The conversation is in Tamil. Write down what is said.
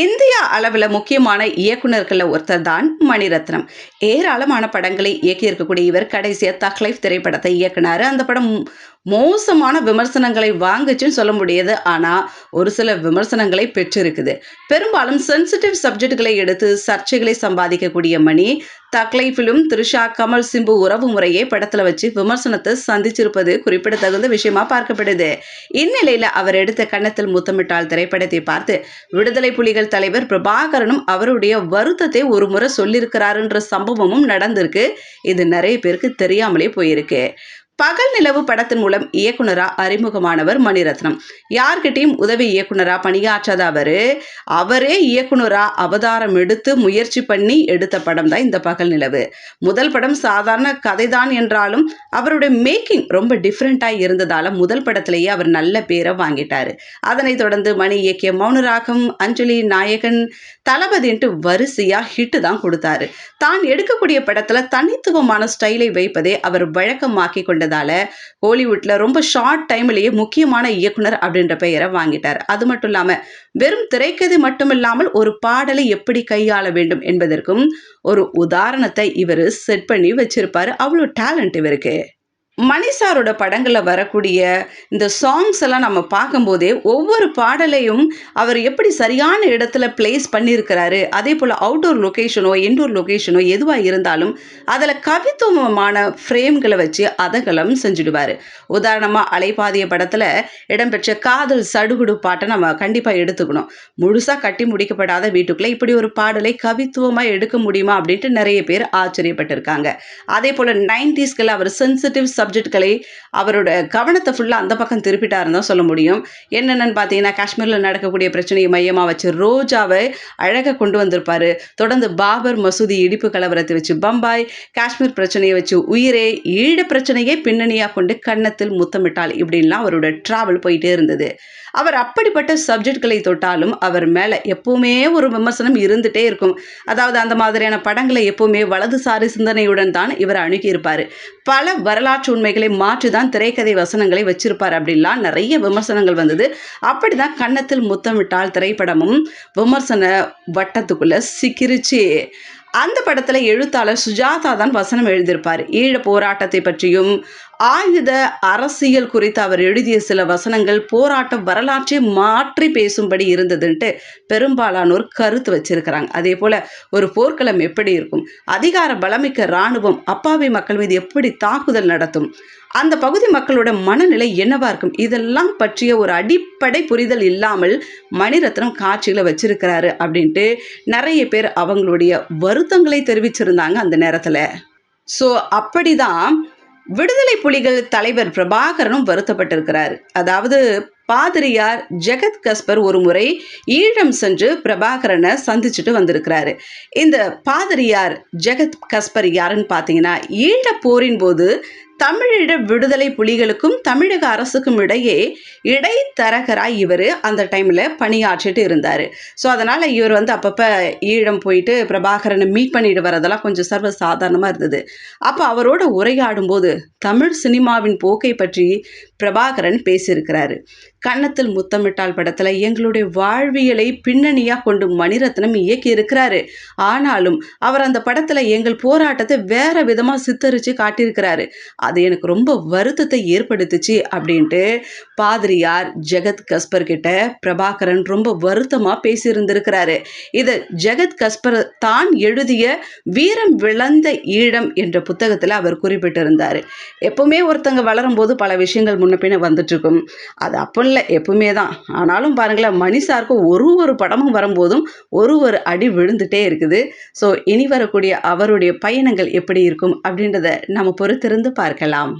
இந்தியா அளவில் முக்கியமான இயக்குநர்களில் ஒருத்தர் தான் மணிரத்னம். ஏராளமான படங்களை இயக்கியிருக்கக்கூடிய இவர் கடைசியாக தக்லைஃப் திரைப்படத்தை இயக்குனாரு. அந்த படம் மோசமான விமர்சனங்களை வாங்குச்சுன்னு சொல்ல முடியாது. ஆனால் ஒரு சில விமர்சனங்களை பெற்றிருக்குது. பெரும்பாலும் சென்சிட்டிவ் சப்ஜெக்ட்களை எடுத்து சர்ச்சைகளை சம்பாதிக்கக்கூடிய மணி தக்லைஃபிலும் த்ரிஷா கமல் சிம்பு உறவு முறையே படத்தில் வச்சு விமர்சனத்தை சந்திச்சிருப்பது குறிப்பிடத்தகுந்த விஷயமா பார்க்கப்படுது. இந்நிலையில் அவர் எடுத்த கன்னத்தில் முத்தமிட்டால் திரைப்படத்தை பார்த்து விடுதலை புலிகள் தலைவர் பிரபாகரனும் அவருடைய வருத்தத்தை ஒரு முறை சொல்லியிருக்கிறாருன்ற சம்பவமும் நடந்திருக்கு. இது நிறைய பேருக்கு தெரியாமலே போயிருக்கு. பகல் நிலவு படத்தின் மூலம் இயக்குனரா அறிமுகமானவர் மணிரத்னம். யார்கிட்டையும் உதவி இயக்குனரா பணியாற்றாத அவர். அவரே இயக்குனரா அவதாரம் எடுத்து முயற்சி பண்ணி எடுத்த படம் தான் இந்த பகல் நிலவு. முதல் படம் சாதாரண கதைதான் என்றாலும் அவருடைய மேக்கிங் ரொம்ப டிஃப்ரெண்ட்டாக இருந்ததால முதல் படத்திலேயே அவர் நல்ல பேரை வாங்கிட்டாரு. அதனைத் தொடர்ந்து மணி இயக்கிய மௌனராகம் அஞ்சலி நாயகன் தளபதின்ட்டு வரிசையா ஹிட்டு தான் கொடுத்தாரு. தான் எடுக்கக்கூடிய படத்துல தனித்துவமான ஸ்டைலை வைப்பதே அவர் வழக்கமாக்கி கொண்டதால ஹாலிவுட்ல ரொம்ப ஷார்ட் டைம்லயே முக்கியமான இயக்குனர் அப்படின்ற பெயரை வாங்கிட்டார். அது மட்டும் இல்லாமல் வெறும் திரைக்கதை மட்டுமில்லாமல் ஒரு பாடலை எப்படி கையாள வேண்டும் என்பதற்கும் ஒரு உதாரணத்தை இவர் செட் பண்ணி வச்சிருப்பாரு. அவ்வளோ டேலண்ட் இவருக்கு. மணிசாரோட படங்களில் வரக்கூடிய இந்த சாங்ஸ் எல்லாம் நம்ம பார்க்கும்போதே ஒவ்வொரு பாடலையும் அவர் எப்படி சரியான இடத்துல பிளேஸ் பண்ணியிருக்கிறாரு அதே போல் அவுட்டோர் லொக்கேஷனோ இன்டோர் லொக்கேஷனோ எதுவாக இருந்தாலும் அதில் கவித்துவமான ஃப்ரேம்களை வச்சு அதகலம் செஞ்சுடுவார். உதாரணமாக அலைப்பாதிய படத்தில் இடம்பெற்ற காதல் சடுகுடு பாட்டை நம்ம கண்டிப்பாக எடுத்துக்கணும். முழுசாக கட்டி முடிக்கப்படாத வீட்டுக்குள்ளே இப்படி ஒரு பாடலை கவித்துவமாக எடுக்க முடியுமா அப்படின்ட்டு நிறைய பேர் ஆச்சரியப்பட்டிருக்காங்க. அதே போல் நைன்டிஸ்களில் அவர் சென்சிட்டிவ் சப் சப்ஜெக்ட்களை அவரோட கவனத்தை ஃபுல்லாக அந்த பக்கம் திருப்பிட்டாருன்னு தான் சொல்ல முடியும். என்னென்னு பார்த்தீங்கன்னா காஷ்மீரில் நடக்கக்கூடிய பிரச்சனையை மையமாக வச்சு ரோஜாவை அழகாக கொண்டு வந்திருப்பாரு. தொடர்ந்து பாபர் மசூதி இடிப்பு கலவரத்தை வச்சு பம்பாய் காஷ்மீர் பிரச்சனையை வச்சு உயிரே ஈழ பிரச்சனையை பின்னணியாக கொண்டு கன்னத்தில் முத்தமிட்டால் இப்படின்லாம் அவரோட ட்ராவல் போயிட்டே இருந்தது. அவர் அப்படிப்பட்ட சப்ஜெக்ட்களை தொட்டாலும் அவர் மேலே எப்பவுமே ஒரு விமர்சனம் இருந்துகிட்டே இருக்கும். அதாவது அந்த மாதிரியான படங்களை எப்பவுமே வலதுசாரி சிந்தனையுடன் தான் இவர் அணுகியிருப்பார். பல வரலாற்று உண்மைகளை மாற்றி தான் திரைக்கதை வசனங்களை வச்சிருப்பார் அப்படின்லாம் நிறைய விமர்சனங்கள் வந்தது. அப்படிதான் கன்னத்தில் முத்தமிட்டால் திரைப்படமும் விமர்சன வட்டத்துக்குள்ளே சிக்கிருச்சு. அந்த படத்தில் எழுத்தாளர் சுஜாதா தான் வசனம் எழுதியிருப்பார். ஈழ போராட்டத்தை பற்றியும் ஆயுத அரசியல் குறித்து அவர் எழுதிய சில வசனங்கள் போராட்ட வரலாற்றை மாற்றி பேசும்படி இருந்ததுன்ட்டு பெரும்பாலானோர் கருத்து வச்சிருக்கிறாங்க. அதே போல் ஒரு போர்க்களம் எப்படி இருக்கும்? அதிகார பலமிக்க இராணுவம் அப்பாவி மக்கள் மீது எப்படி தாக்குதல் நடத்தும்? அந்த பகுதி மக்களோட மனநிலை என்னவா இருக்கும்? இதெல்லாம் பற்றிய ஒரு அடிப்படை புரிதல் இல்லாமல் மணிரத்னம் காட்சியில் வச்சிருக்கிறாரு அப்படின்ட்டு நிறைய பேர் அவங்களுடைய வருத்தங்களை தெரிவிச்சிருந்தாங்க அந்த நேரத்தில். ஸோ அப்படிதான் விடுதலை புலிகள் தலைவர் பிரபாகரனும் வருத்தப்பட்டிருக்கிறார். அதாவது பாதிரியார் ஜெகத் கஸ்பர் ஒரு முறை ஈழம் சென்று பிரபாகரனை சந்திச்சுட்டு வந்திருக்கிறாரு. இந்த பாதிரியார் ஜெகத் கஸ்பர் யாருன்னு பார்த்தீங்கன்னா ஈழ போரின் போது தமிழீழ விடுதலை புலிகளுக்கும் தமிழக அரசுக்கும் இடையே இடைத்தரகராய் இவர் அந்த டைமில் பணியாற்றிட்டு இருந்தார். ஸோ அதனால் இவர் வந்து அப்பப்போ ஈழம் போயிட்டு பிரபாகரனை மீட் பண்ணிட்டு வரதெல்லாம் கொஞ்சம் சர்வ சாதாரணமாக இருந்தது. அப்போ அவரோட உரையாடும் போது தமிழ் சினிமாவின் போக்கை பற்றி பிரபாகரன் பேசியிருக்கிறாரு. கன்னத்தில் முத்தமிட்டால் படத்தில் எங்களுடைய வாழ்வியலை பின்னணியாக கொண்டு மணிரத்னம் இயக்கி இருக்கிறாரு. ஆனாலும் அவர் அந்த படத்தில் எங்கள் போராட்டத்தை வேற விதமாக சித்தரித்து காட்டியிருக்கிறாரு. அது எனக்கு ரொம்ப வருத்தத்தை ஏற்படுத்துச்சு அப்படின்ட்டு பாதிரியார் ஜெகத் கஸ்பர் கிட்ட பிரபாகரன் ரொம்ப வருத்தமாக பேசியிருந்திருக்கிறாரு. இதை ஜெகத் கஸ்பர் தான் எழுதிய வீரம் விளந்த ஈழம் என்ற புத்தகத்தில் அவர் குறிப்பிட்டிருந்தார். எப்பவுமே ஒருத்தங்க வளரும்போது பல விஷயங்கள் முன்ன பின்ன வந்துட்டுருக்கும் அது அப்போ இல்லை எப்பவுமே தான் ஆனாலும் பாருங்களேன் மணிசாருக்கு ஒரு ஒரு படமும் வரும்போதும் ஒரு ஒரு அடி விழுந்துட்டே இருக்குது. ஸோ இனி வரக்கூடிய அவருடைய பயணங்கள் எப்படி இருக்கும் அப்படின்றத நம்ம பொறுத்திருந்து பார்க்கலாம்.